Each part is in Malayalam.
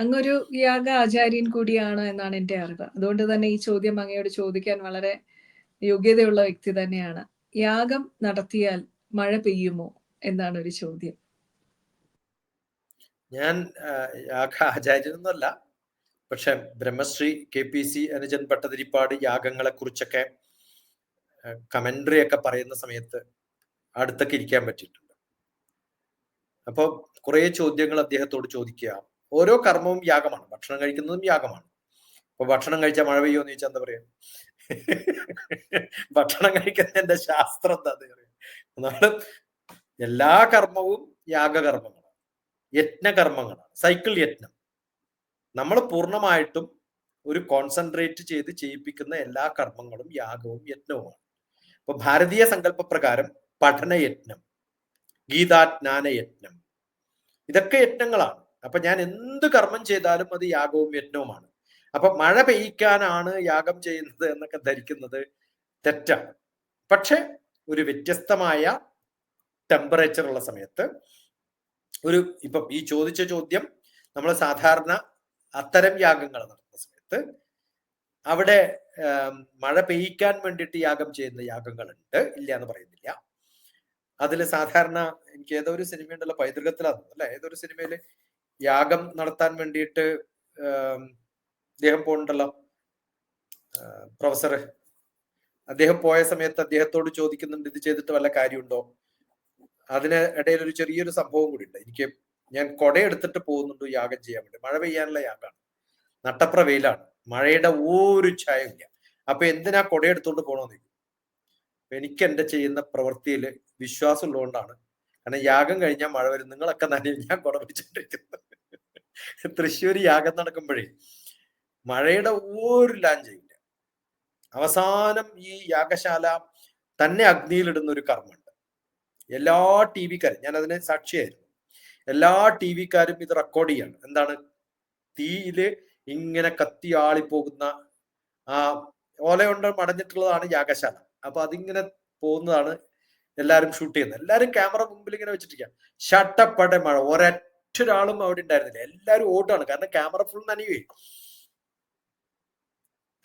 അങ്ങൊരു യാഗ ആചാര്യൻ കൂടിയാണ് എന്നാണ് എന്റെ അറിവ്. അതുകൊണ്ട് തന്നെ ഈ ചോദ്യം അങ്ങയോട് ചോദിക്കാൻ വളരെ യോഗ്യതയുള്ള വ്യക്തി തന്നെയാണ്. യാഗം നടത്തിയാൽ മഴ പെയ്യുമോ എന്നാണ് ഒരു ചോദ്യം. ഞാൻ യാഗ ആചാര്യനൊന്നുമല്ല. പക്ഷെ ബ്രഹ്മശ്രീ കെ പി സി അനുജൻ ഭട്ടതിരിപ്പാട് യാഗങ്ങളെ കുറിച്ചൊക്കെ കമന്ററി ഒക്കെ പറയുന്ന സമയത്ത് അടുത്തൊക്കെ ഇരിക്കാൻ പറ്റിയിട്ടുണ്ട്. അപ്പോൾ കുറേ ചോദ്യങ്ങൾ അദ്ദേഹത്തോട് ചോദിക്കുക. ഓരോ കർമ്മവും യാഗമാണ്. ഭക്ഷണം കഴിക്കുന്നതും യാഗമാണ്. അപ്പൊ ഭക്ഷണം കഴിച്ചാൽ മഴ പെയ്യോ എന്ന് ചോദിച്ചാൽ എന്താ പറയാ? ഭക്ഷണം കഴിക്കുന്നതിന്റെ ശാസ്ത്രം എന്താ പറയാ എല്ലാ കർമ്മവും യാഗകർമ്മങ്ങളാണ്. യജ്ഞകർമ്മങ്ങളാണ് സൈക്കിൾ യജ്ഞം നമ്മൾ പൂർണമായിട്ടും ഒരു കോൺസെൻട്രേറ്റ് ചെയ്ത് ചെയ്യിപ്പിക്കുന്ന എല്ലാ കർമ്മങ്ങളും യാഗവും യജ്ഞവുമാണ് അപ്പൊ ഭാരതീയ സങ്കല്പ പ്രകാരം പഠനയജ്ഞം ഗീതാജ്ഞാന യജ്ഞം ഇതൊക്കെ യജ്ഞങ്ങളാണ് അപ്പൊ ഞാൻ എന്ത് കർമ്മം ചെയ്താലും അത് യാഗവും യജ്ഞവുമാണ്. അപ്പൊ മഴ പെയ്യിക്കാനാണ് യാഗം ചെയ്യുന്നത് എന്നൊക്കെ ധരിക്കുന്നത് തെറ്റാണ്. പക്ഷെ ഒരു വ്യത്യസ്തമായ ടെമ്പറേച്ചർ ഉള്ള സമയത്ത് ഒരു ഇപ്പം ഈ ചോദിച്ച ചോദ്യം നമ്മൾ സാധാരണ അത്തരം യാഗങ്ങൾ നടത്തുന്ന സമയത്ത് അവിടെ മഴ പെയ്യിക്കാൻ വേണ്ടിയിട്ട് യാഗം ചെയ്യുന്ന യാഗങ്ങളുണ്ട് ഇല്ല എന്ന് പറയുന്നില്ല. അതിൽ സാധാരണ എനിക്ക് ഏതോ ഒരു സിനിമയുണ്ടല്ലോ പൈതൃകത്തിലാണ് അല്ലെ? ഏതോ ഒരു സിനിമയിൽ യാഗം നടത്താൻ വേണ്ടിയിട്ട് അദ്ദേഹം പോകണ്ടല്ലോ പ്രൊഫസർ. അദ്ദേഹം പോയ സമയത്ത് അദ്ദേഹത്തോട് ചോദിക്കുന്നുണ്ട് ഇത് ചെയ്തിട്ട് വല്ല കാര്യമുണ്ടോ? അതിന് ഇടയിൽ ഒരു ചെറിയൊരു സംഭവം കൂടി ഉണ്ട്. എനിക്ക് ഞാൻ കൊടയെടുത്തിട്ട് പോകുന്നുണ്ട് യാഗം ചെയ്യാൻ വേണ്ടി. മഴ പെയ്യാനുള്ള യാഗമാണ് നട്ടപ്ര വെയിലാണ്. മഴയുടെ ഒരു ഛായമില്ല അപ്പൊ എന്തിനാ കൊടയെടുത്തോണ്ട് പോകണമെന്ന് എനിക്ക് എന്റെ ചെയ്യുന്ന പ്രവൃത്തിയിൽ വിശ്വാസം ഉള്ളതുകൊണ്ടാണ് കാരണം യാഗം കഴിഞ്ഞാൽ മഴ വരും. നിങ്ങളൊക്കെ തന്നെ ഞാൻ കുട തൃശ്ശൂർ യാഗം നടക്കുമ്പോഴേ മഴയുടെ ഒരു ലാഞ്ചയില്ല അവസാനം ഈ യാഗശാല തന്നെ അഗ്നിയിലിടുന്ന ഒരു കർമ്മമുണ്ട്. എല്ലാ ടി വിക്കാരും ഞാൻ അതിന് സാക്ഷിയായിരുന്നു. എല്ലാ ടി വിക്കാരും ഇത് റെക്കോർഡ് ചെയ്യാണ്. എന്താണ്? തീയിൽ ഇങ്ങനെ കത്തി ആളിപ്പോകുന്ന ആ ഓല കൊണ്ട് മടഞ്ഞിട്ടുള്ളതാണ് യാഗശാല. അപ്പൊ അതിങ്ങനെ പോകുന്നതാണ് എല്ലാരും ഷൂട്ട് ചെയ്യുന്നത് എല്ലാവരും ക്യാമറ മുമ്പിൽ ഇങ്ങനെ വെച്ചിട്ടിരിക്കുക ഷട്ടപ്പടെ മഴ. ഒരൊറ്റ ഒരാളും അവിടെ ഉണ്ടായിരുന്നില്ല. എല്ലാവരും ഓട്ടാണ് കാരണം ക്യാമറ ഫുൾ നനയുകയും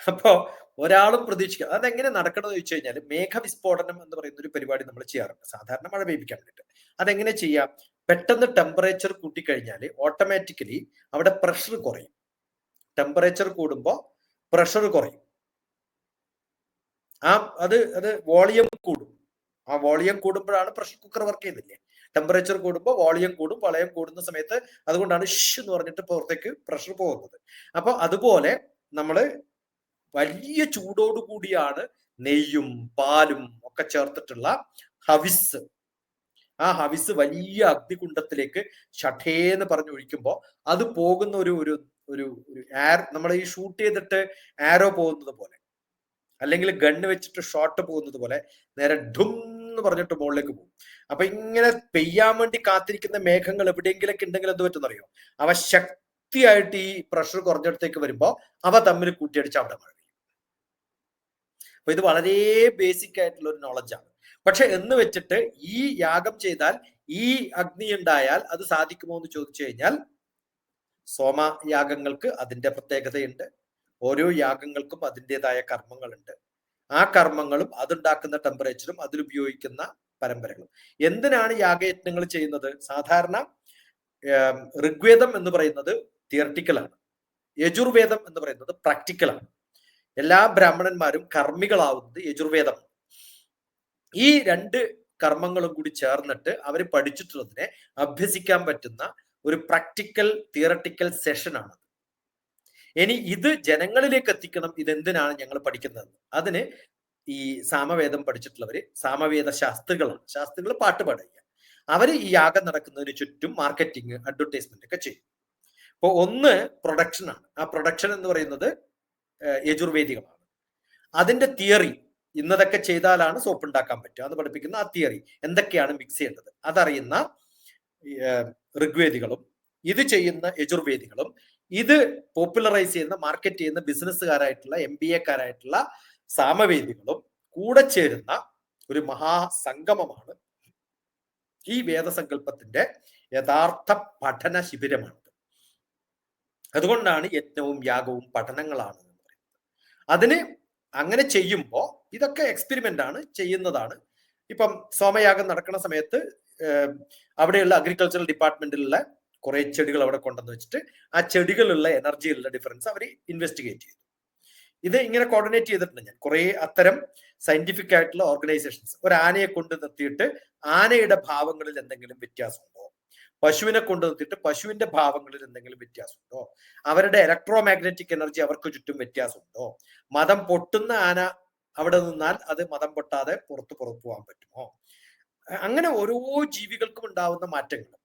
അപ്പോ ഒരാളും പ്രതീക്ഷിക്കുക അതെങ്ങനെ നടക്കണമെന്ന് ചോദിച്ചു കഴിഞ്ഞാൽ മേഘവിസ്ഫോടനം എന്ന് പറയുന്ന ഒരു പരിപാടി നമ്മൾ ചെയ്യാറുണ്ട്. സാധാരണ മഴ പെയ്പ്പിക്കാൻ വേണ്ടിയിട്ട്. അതെങ്ങനെ ചെയ്യാം? പെട്ടെന്ന് ടെമ്പറേച്ചർ കൂട്ടിക്കഴിഞ്ഞാൽ ഓട്ടോമാറ്റിക്കലി അവിടെ പ്രഷർ കുറയും. ടെമ്പറേച്ചർ കൂടുമ്പോൾ പ്രഷർ കുറയും. ആ അത് അത് വോളിയം കൂടും. ആ വോളിയം കൂടുമ്പോഴാണ് പ്രഷർ കുക്കർ വർക്ക് ചെയ്യുന്നില്ലേ? ടെമ്പറേച്ചർ കൂടുമ്പോൾ വോളിയം കൂടും വളയം കൂടുന്ന സമയത്ത് അതുകൊണ്ടാണ് ഷ് എന്ന് പറഞ്ഞിട്ട് പുറത്തേക്ക് പ്രഷർ പോകുന്നത്. അപ്പൊ അതുപോലെ നമ്മൾ വലിയ ചൂടോടു കൂടിയാണ് നെയ്യും പാലും ഒക്കെ ചേർത്തിട്ടുള്ള ഹവിസ്. ആ ഹവിസ് വലിയ അഗ്നികുണ്ടത്തിലേക്ക് ഷഠേന്ന് പറഞ്ഞു ഒഴിക്കുമ്പോൾ അത് പോകുന്ന ഒരു ഒരു ഒരു ആർ നമ്മൾ ഈ ഷൂട്ട് ചെയ്തിട്ട് ആരോ പോകുന്നത് പോലെ അല്ലെങ്കിൽ ഗണ്ണ് വെച്ചിട്ട് ഷോട്ട് പോകുന്നത് പോലെ നേരെ ഡും എന്ന് പറഞ്ഞിട്ട് മുകളിലേക്ക് പോകും. അപ്പൊ ഇങ്ങനെ പെയ്യാൻ വേണ്ടി കാത്തിരിക്കുന്ന മേഘങ്ങൾ എവിടെയെങ്കിലൊക്കെ ഉണ്ടെങ്കിൽ എന്ത് പറ്റുന്നറിയോ അവ ശക്തിയായിട്ട് ഈ പ്രഷർ കുറഞ്ഞിടത്തേക്ക് വരുമ്പോ അവ തമ്മിൽ കൂട്ടിയടിച്ച് അവിടെ മഴ അപ്പൊ ഇത് വളരെ ബേസിക് ആയിട്ടുള്ള ഒരു നോളജാണ് പക്ഷെ എന്ന് വെച്ചിട്ട് ഈ യാഗം ചെയ്താൽ ഈ അഗ്നി ഉണ്ടായാൽ അത് സാധിക്കുമോ എന്ന് ചോദിച്ചു കഴിഞ്ഞാൽ സോമ യാഗങ്ങൾക്ക് അതിന്റെ പ്രത്യേകതയുണ്ട്. ഓരോ യാഗങ്ങൾക്കും അതിന്റെതായ കർമ്മങ്ങളുണ്ട്. ആ കർമ്മങ്ങളും അതുണ്ടാക്കുന്ന ടെമ്പറേച്ചറും അതിലുപയോഗിക്കുന്ന പരമ്പരകളും. എന്തിനാണ് യാഗയജ്ഞങ്ങൾ ചെയ്യുന്നത്? സാധാരണ ഋഗ്വേദം എന്ന് പറയുന്നത് തിയറട്ടിക്കലാണ് യജുർവേദം എന്ന് പറയുന്നത് പ്രാക്ടിക്കലാണ് എല്ലാ ബ്രാഹ്മണന്മാരും കർമ്മികളാവുന്നത് യജുർവേദം. ഈ രണ്ട് കർമ്മങ്ങളും കൂടി ചേർന്നിട്ട് അവർ പഠിച്ചിട്ടുള്ളതിനെ അഭ്യസിക്കാൻ പറ്റുന്ന ഒരു പ്രാക്ടിക്കൽ തിയറട്ടിക്കൽ സെഷനാണ് ഇനി ഇത് ജനങ്ങളിലേക്ക് എത്തിക്കണം ഇതെന്തിനാണ് ഞങ്ങൾ പഠിക്കുന്നത്? അതിന് ഈ സാമവേദം പഠിച്ചിട്ടുള്ളവര് സാമവേദ ശാസ്ത്രികളാണ്. ശാസ്ത്രികൾ പാട്ട് പാടുക. അവർ ഈ യാഗം നടക്കുന്നതിന് ചുറ്റും മാർക്കറ്റിംഗ് അഡ്വർടൈസ്മെന്റ് ഒക്കെ ചെയ്യും. അപ്പോൾ ഒന്ന് പ്രൊഡക്ഷനാണ് ആ പ്രൊഡക്ഷൻ എന്ന് പറയുന്നത് യജുർവേദികളാണ്. അതിന്റെ തിയറി ഇന്നതൊക്കെ ചെയ്താലാണ് സോപ്പ് ഉണ്ടാക്കാൻ പറ്റുക എന്ന് പഠിപ്പിക്കുന്ന ആ തിയറി എന്തൊക്കെയാണ് മിക്സ് ചെയ്യേണ്ടത്? അതറിയുന്ന ഋഗ്വേദികളും ഇത് ചെയ്യുന്ന യജുർവേദികളും ഇത് പോപ്പുലറൈസ് ചെയ്യുന്ന മാർക്കറ്റ് ചെയ്യുന്ന ബിസിനസ്സുകാരായിട്ടുള്ള എം ബി എക്കാരായിട്ടുള്ള സാമവേദികളും കൂടെ ചേരുന്ന ഒരു മഹാസംഗമമാണ് ഈ വേദസങ്കല്പത്തിന്റെ യഥാർത്ഥ പഠന ശിബിരമാണ് അതുകൊണ്ടാണ് യജ്ഞവും യാഗവും പഠനങ്ങളാണ് എന്ന് പറയുന്നത്. അതിന് അങ്ങനെ ചെയ്യുമ്പോൾ ഇതൊക്കെ എക്സ്പെരിമെന്റ് ആണ് ചെയ്യുന്നതാണ്. ഇപ്പം സോമയാഗം നടക്കുന്ന സമയത്ത് അവിടെയുള്ള അഗ്രികൾച്ചറൽ ഡിപ്പാർട്ട്മെന്റിലുള്ള കുറെ ചെടികൾ അവിടെ കൊണ്ടുവന്ന് വെച്ചിട്ട് ആ ചെടികളിലുള്ള എനർജിയിലുള്ള ഡിഫറൻസ് അവർ ഇൻവെസ്റ്റിഗേറ്റ് ചെയ്തു. ഇത് ഇങ്ങനെ കോർഡിനേറ്റ് ചെയ്തിട്ടുണ്ട് ഞാൻ. കുറെ അത്തരം സയന്റിഫിക് ആയിട്ടുള്ള ഓർഗനൈസേഷൻസ് ഒരു ആനയെ കൊണ്ട് നിർത്തിയിട്ട് ആനയുടെ ഭാവങ്ങളിൽ എന്തെങ്കിലും വ്യത്യാസമുണ്ടോ? പശുവിനെ കൊണ്ട് നിർത്തിയിട്ട് പശുവിന്റെ ഭാവങ്ങളിൽ എന്തെങ്കിലും വ്യത്യാസമുണ്ടോ? അവരുടെ ഇലക്ട്രോ മാഗ്നറ്റിക് എനർജി അവർക്ക് ചുറ്റും വ്യത്യാസമുണ്ടോ? മതം പൊട്ടുന്ന ആന അവിടെ നിന്നാൽ അത് മതം പൊട്ടാതെ പുറത്ത് പുറത്തു പോകാൻ പറ്റുമോ? അങ്ങനെ ഓരോ ജീവികൾക്കും ഉണ്ടാവുന്ന മാറ്റങ്ങൾ.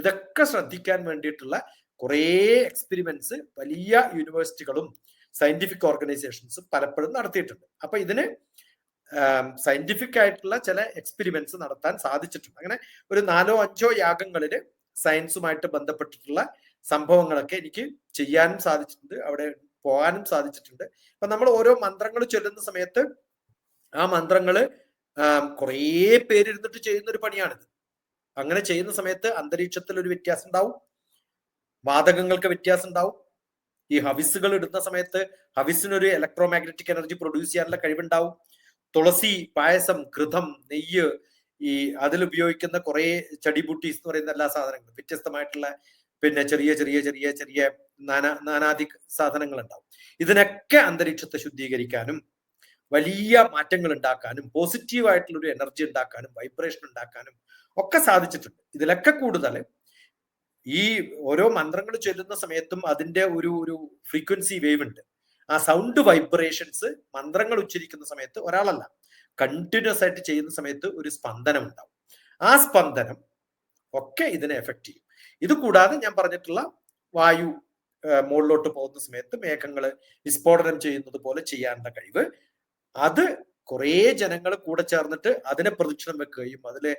ഇതൊക്കെ ശ്രദ്ധിക്കാൻ വേണ്ടിയിട്ടുള്ള കുറേ എക്സ്പെരിമെന്റ്സ് വലിയ യൂണിവേഴ്സിറ്റികളും സയന്റിഫിക് ഓർഗനൈസേഷൻസും പലപ്പോഴും നടത്തിയിട്ടുണ്ട്. അപ്പൊ ഇതിന് സയന്റിഫിക് ആയിട്ടുള്ള ചില എക്സ്പെരിമെന്റ്സ് നടത്താൻ സാധിച്ചിട്ടുണ്ട്. അങ്ങനെ ഒരു നാലോ അഞ്ചോ യാഗങ്ങളിൽ സയൻസുമായിട്ട് ബന്ധപ്പെട്ടിട്ടുള്ള സംഭവങ്ങളൊക്കെ എനിക്ക് ചെയ്യാനും സാധിച്ചിട്ടുണ്ട്. അവിടെ പോകാനും സാധിച്ചിട്ടുണ്ട്. അപ്പൊ നമ്മൾ ഓരോ മന്ത്രങ്ങൾ ചൊല്ലുന്ന സമയത്ത് ആ മന്ത്രങ്ങൾ കുറേ പേരിരുന്നിട്ട് ചെയ്യുന്ന ഒരു പണിയാണിത്. അങ്ങനെ ചെയ്യുന്ന സമയത്ത് അന്തരീക്ഷത്തിൽ ഒരു വ്യത്യാസം ഉണ്ടാവും. വാതകങ്ങൾക്ക് വ്യത്യാസം ഉണ്ടാവും. ഈ ഹവിസുകൾ ഇടുന്ന സമയത്ത് ഹവിസിനൊരു ഇലക്ട്രോ മാഗ്നറ്റിക് എനർജി പ്രൊഡ്യൂസ് ചെയ്യാനുള്ള കഴിവുണ്ടാവും. തുളസി പായസം കൃതം നെയ്യ് ഈ അതിൽ ഉപയോഗിക്കുന്ന കുറെ ചടിബുട്ടീസ് എന്ന് പറയുന്ന എല്ലാ സാധനങ്ങളും വ്യത്യസ്തമായിട്ടുള്ള പിന്നെ ചെറിയ ചെറിയ ചെറിയ ചെറിയ നാനാ നാനാദി സാധനങ്ങൾ ഉണ്ടാവും ഇതിനൊക്കെ അന്തരീക്ഷത്തെ ശുദ്ധീകരിക്കാനും വലിയ മാറ്റങ്ങൾ ഉണ്ടാക്കാനും പോസിറ്റീവായിട്ടുള്ള ഒരു എനർജി ഉണ്ടാക്കാനും വൈബ്രേഷൻ ഉണ്ടാക്കാനും ഒക്കെ സാധിച്ചിട്ടുണ്ട്. ഇതിലൊക്കെ കൂടുതൽ ഈ ഓരോ മന്ത്രങ്ങൾ ചൊല്ലുന്ന സമയത്തും അതിന്റെ ഒരു ഒരു ഫ്രീക്വൻസി വേവ് ഉണ്ട്. ആ സൗണ്ട് വൈബ്രേഷൻസ് മന്ത്രങ്ങൾ ഉച്ചരിക്കുന്ന സമയത്ത് ഒരാളല്ല കണ്ടിന്യൂസ് ആയിട്ട് ചെയ്യുന്ന സമയത്ത് ഒരു സ്പന്ദനം ഉണ്ടാവും. ആ സ്പന്ദനം ഒക്കെ ഇതിനെ എഫക്ട് ചെയ്യും. ഇത് കൂടാതെ ഞാൻ പറഞ്ഞിട്ടുള്ള വായു മുകളിലോട്ട് പോകുന്ന സമയത്ത് മേഘങ്ങൾ വിസ്ഫോടനം ചെയ്യുന്നത് പോലെ ചെയ്യാനുള്ള കഴിവ് അത് കുറേ ജനങ്ങൾ കൂടെ ചേർന്നിട്ട് അതിനെ പ്രദക്ഷിണം വെക്കുകയും അതിലെ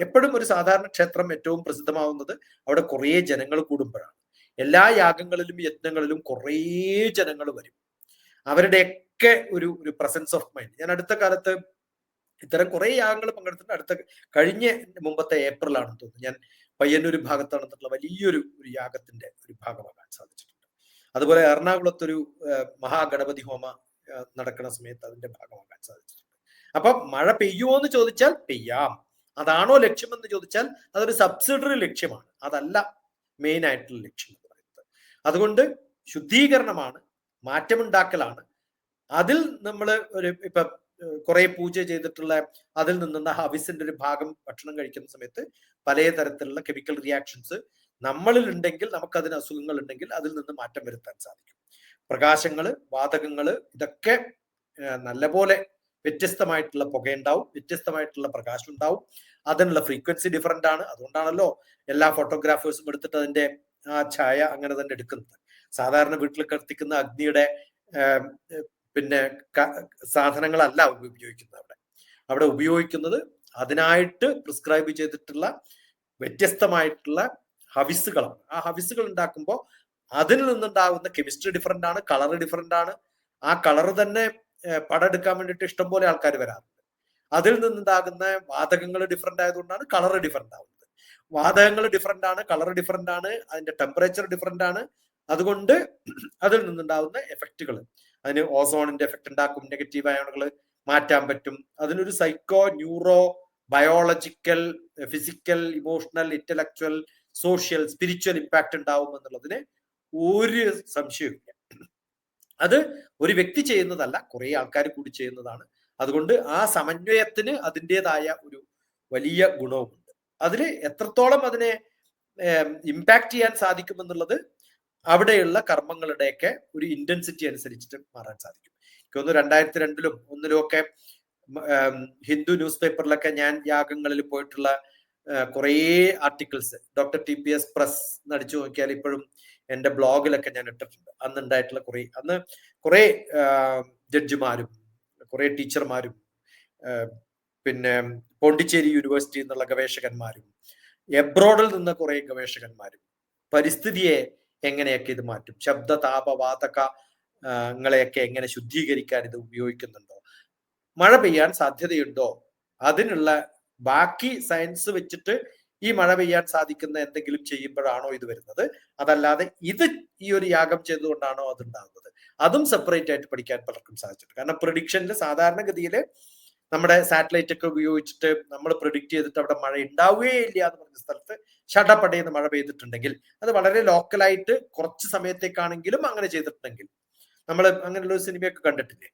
എപ്പോഴും ഒരു സാധാരണ ക്ഷേത്രം ഏറ്റവും പ്രസിദ്ധമാവുന്നത് അവിടെ കുറേ ജനങ്ങൾ കൂടുമ്പോഴാണ്. എല്ലാ യാഗങ്ങളിലും യജ്ഞങ്ങളിലും കുറേ ജനങ്ങൾ വരും. അവരുടെയൊക്കെ ഒരു ഒരു പ്രസൻസ് ഓഫ് മൈൻഡ് ഞാൻ അടുത്ത കാലത്ത് ഇത്തരം കുറെ യാഗങ്ങൾ പങ്കെടുത്തിട്ട് അടുത്ത കഴിഞ്ഞ മുമ്പത്തെ ഏപ്രിലാണെന്ന് തോന്നുന്നു. ഞാൻ പയ്യന്നൂർ ഭാഗത്താണ് വലിയൊരു ഒരു യാഗത്തിന്റെ ഒരു ഭാഗമാകാൻ സാധിച്ചിട്ടുണ്ട്. അതുപോലെ എറണാകുളത്തൊരു മഹാഗണപതി ഹോമ നടക്കുന്ന സമയത്ത് അതിന്റെ ഭാഗമാകാൻ സാധിച്ചിട്ടുണ്ട്. അപ്പൊ മഴ പെയ്യുമോ എന്ന് ചോദിച്ചാൽ പെയ്യാം. അതാണോ ലക്ഷ്യമെന്ന് ചോദിച്ചാൽ അതൊരു സബ്സിഡറി ലക്ഷ്യമാണ്. അതല്ല മെയിൻ ആയിട്ടുള്ള ലക്ഷ്യം എന്ന് പറയുന്നത്. അതുകൊണ്ട് ശുദ്ധീകരണമാണ് മാറ്റമുണ്ടാക്കലാണ്. അതിൽ നമ്മൾ ഒരു ഇപ്പൊ കുറെ പൂജ ചെയ്തിട്ടുള്ള അതിൽ നിന്നുള്ള ഹവിസിന്റെ ഒരു ഭാഗം ഭക്ഷണം കഴിക്കുന്ന സമയത്ത് പല തരത്തിലുള്ള കെമിക്കൽ റിയാക്ഷൻസ് നമ്മളിൽ ഉണ്ടെങ്കിൽ നമുക്ക് അതിന് അസുഖങ്ങൾ ഉണ്ടെങ്കിൽ അതിൽ നിന്ന് മാറ്റം വരുത്താൻ സാധിക്കും. പ്രകാശങ്ങൾ വാതകങ്ങൾ ഇതൊക്കെ നല്ലപോലെ വ്യത്യസ്തമായിട്ടുള്ള പുകയുണ്ടാവും വ്യത്യസ്തമായിട്ടുള്ള പ്രകാശം ഉണ്ടാവും അതിനുള്ള ഫ്രീക്വൻസി ഡിഫറെന്റ് ആണ്. അതുകൊണ്ടാണല്ലോ എല്ലാ ഫോട്ടോഗ്രാഫേഴ്സും എടുത്തിട്ട് അതിന്റെ ആ ഛായ അങ്ങനെ തന്നെ എടുക്കുന്നത്. സാധാരണ വീട്ടിൽ കത്തിക്കുന്ന അഗ്നിയുടെ പിന്നെ സാധനങ്ങളല്ല ഉപയോഗിക്കുന്നത് അവിടെ. അവിടെ ഉപയോഗിക്കുന്നത് അതിനായിട്ട് പ്രിസ്ക്രൈബ് ചെയ്തിട്ടുള്ള വ്യത്യസ്തമായിട്ടുള്ള ഹവിസുകളാണ് ആ ഹവിസുകൾ ഉണ്ടാക്കുമ്പോൾ അതിൽ നിന്നുണ്ടാകുന്ന കെമിസ്ട്രി ഡിഫറെന്റ് ആണ് കളർ ഡിഫറെന്റ് ആണ്. ആ കളർ തന്നെ പടം എടുക്കാൻ വേണ്ടിയിട്ട് ഇഷ്ടംപോലെ ആൾക്കാർ വരാറുണ്ട്. അതിൽ നിന്നുണ്ടാകുന്ന വാതകങ്ങൾ ഡിഫറെന്റ് ആയതുകൊണ്ടാണ് കളർ ഡിഫറെന്റ് ആവുന്നത്. വാതകങ്ങൾ ഡിഫറെന്റ് ആണ് കളർ ഡിഫറെന്റ് ആണ് അതിന്റെ ടെമ്പറേച്ചർ ഡിഫറെന്റ് ആണ്. അതുകൊണ്ട് അതിൽ നിന്നുണ്ടാവുന്ന എഫക്റ്റുകൾ അതിന് ഓസോണിന്റെ എഫക്റ്റ് ഉണ്ടാക്കും നെഗറ്റീവ് അയോണുകൾ മാറ്റാൻ പറ്റും. അതിനൊരു psycho neuro biological physical emotional intellectual social spiritual impact ഉണ്ടാവും എന്നുള്ളതിന് ഒരു സംശയവുമില്ല അത് ഒരു വ്യക്തി ചെയ്യുന്നതല്ല കുറെ ആൾക്കാർ കൂടി ചെയ്യുന്നതാണ്. അതുകൊണ്ട് ആ സമന്വയത്തിന് അതിന്റെതായ ഒരു വലിയ ഗുണവുമുണ്ട്. അതിൽ എത്രത്തോളം അതിനെ ഇമ്പാക്ട് ചെയ്യാൻ സാധിക്കുമെന്നുള്ളത് അവിടെയുള്ള കർമ്മങ്ങളുടെയൊക്കെ ഒരു ഇന്റൻസിറ്റി അനുസരിച്ചിട്ട് മാറാൻ സാധിക്കും. എനിക്കൊന്ന് രണ്ടായിരത്തി രണ്ടിലും ഒന്നിലും ഒക്കെ ഹിന്ദു ന്യൂസ് പേപ്പറിലൊക്കെ ഞാൻ യാഗങ്ങളിൽ പോയിട്ടുള്ള കുറേ articles doctor T P S press നടിച്ചു നോക്കിയാൽ ഇപ്പോഴും എന്റെ ബ്ലോഗിലൊക്കെ ഞാൻ ഇട്ടിട്ടുണ്ട്. അന്ന് ഉണ്ടായിട്ടുള്ള കുറേ അന്ന് കുറെ ജഡ്ജിമാരും കുറെ ടീച്ചർമാരും പിന്നെ പോണ്ടിച്ചേരി യൂണിവേഴ്സിറ്റി എന്നുള്ള ഗവേഷകന്മാരും എബ്രോഡിൽ നിന്ന് കുറെ ഗവേഷകന്മാരും പരിസ്ഥിതിയെ എങ്ങനെയൊക്കെ ഇത് മാറ്റും ശബ്ദ താപ വാതകങ്ങളെയൊക്കെ എങ്ങനെ ശുദ്ധീകരിക്കാൻ ഇത് ഉപയോഗിക്കുന്നുണ്ടോ മഴ പെയ്യാൻ സാധ്യതയുണ്ടോ അതിനുള്ള ബാക്കി സയൻസ് വെച്ചിട്ട് ഈ മഴ പെയ്യാൻ സാധിക്കുന്ന എന്തെങ്കിലും ചെയ്യുമ്പോഴാണോ ഇത് വരുന്നത്? അതല്ലാതെ ഇത് ഈ ഒരു യാഗം ചെയ്തുകൊണ്ടാണോ അത് ഉണ്ടാകുന്നത് അതും സെപ്പറേറ്റ് ആയിട്ട് പഠിക്കാൻ പലർക്കും സാധിച്ചിട്ടുണ്ട്. കാരണം പ്രൊഡിക്ഷനിൽ സാധാരണഗതിയിൽ നമ്മുടെ സാറ്റലൈറ്റ് ഒക്കെ ഉപയോഗിച്ചിട്ട് നമ്മൾ പ്രൊഡിക്റ്റ് ചെയ്തിട്ട് അവിടെ മഴ ഉണ്ടാവുകയേ ഇല്ല എന്ന് പറഞ്ഞ സ്ഥലത്ത് ഷടപ്പടയെന്ന് മഴ പെയ്തിട്ടുണ്ടെങ്കിൽ അത് വളരെ ലോക്കലായിട്ട് കുറച്ച് സമയത്തേക്കാണെങ്കിലും അങ്ങനെ ചെയ്തിട്ടുണ്ടെങ്കിൽ. നമ്മൾ അങ്ങനെയുള്ള ഒരു സിനിമയൊക്കെ കണ്ടിട്ടില്ലേ?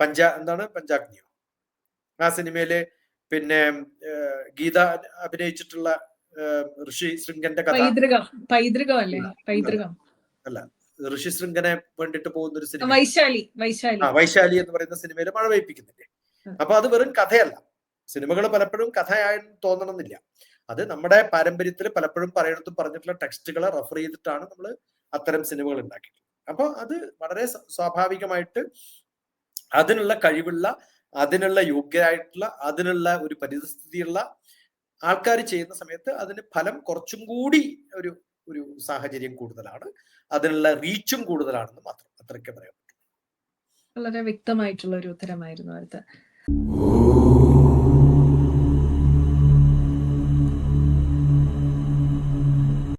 പഞ്ചാ എന്താണ്? പഞ്ചാഗ്നിയോ? ആ സിനിമയിൽ പിന്നെ ഗീത അഭിനയിച്ചിട്ടുള്ള ഋഷി ശൃംഗന്റെ കഥ. പൈതൃകം പൈതൃകം. അല്ലേ. ഋഷി ശൃംഗനെ വേണ്ടിട്ട് പോകുന്ന ഒരു സിനിമ. വൈശാലി വൈശാലി. ആ വൈശാലി എന്ന് പറയുന്ന സിനിമയിൽ മഴ പെയ്പ്പിക്കുന്നില്ലേ. അപ്പൊ അത് വെറും കഥയല്ല. സിനിമകൾ പലപ്പോഴും കഥയായി തോന്നണമെന്നില്ല. അത് നമ്മുടെ പാരമ്പര്യത്തിൽ പലപ്പോഴും പറയുന്നിടത്തും പറഞ്ഞിട്ടുള്ള ടെക്സ്റ്റുകളെ റെഫർ ചെയ്തിട്ടാണ് നമ്മൾ അത്തരം സിനിമകൾ ഉണ്ടാക്കിയത് അപ്പൊ അത് വളരെ സ്വാഭാവികമായിട്ട് അതിനുള്ള കഴിവുള്ള അതിനുള്ള യോഗ്യരായിട്ടുള്ള അതിനുള്ള ഒരു പരിസ്ഥിതിയുള്ള ആൾക്കാർ ചെയ്യുന്ന സമയത്ത് അതിന് ഫലം കുറച്ചും കൂടി ഒരു ഒരു സാഹചര്യം കൂടുതലാണ്. അതിനുള്ള റീച്ചും കൂടുതലാണെന്ന് മാത്രം അത്രയ്ക്ക് പറയാൻ പറ്റും. വളരെ വ്യക്തമായിട്ടുള്ള ഒരു ഉത്തരമായിരുന്നു അടുത്ത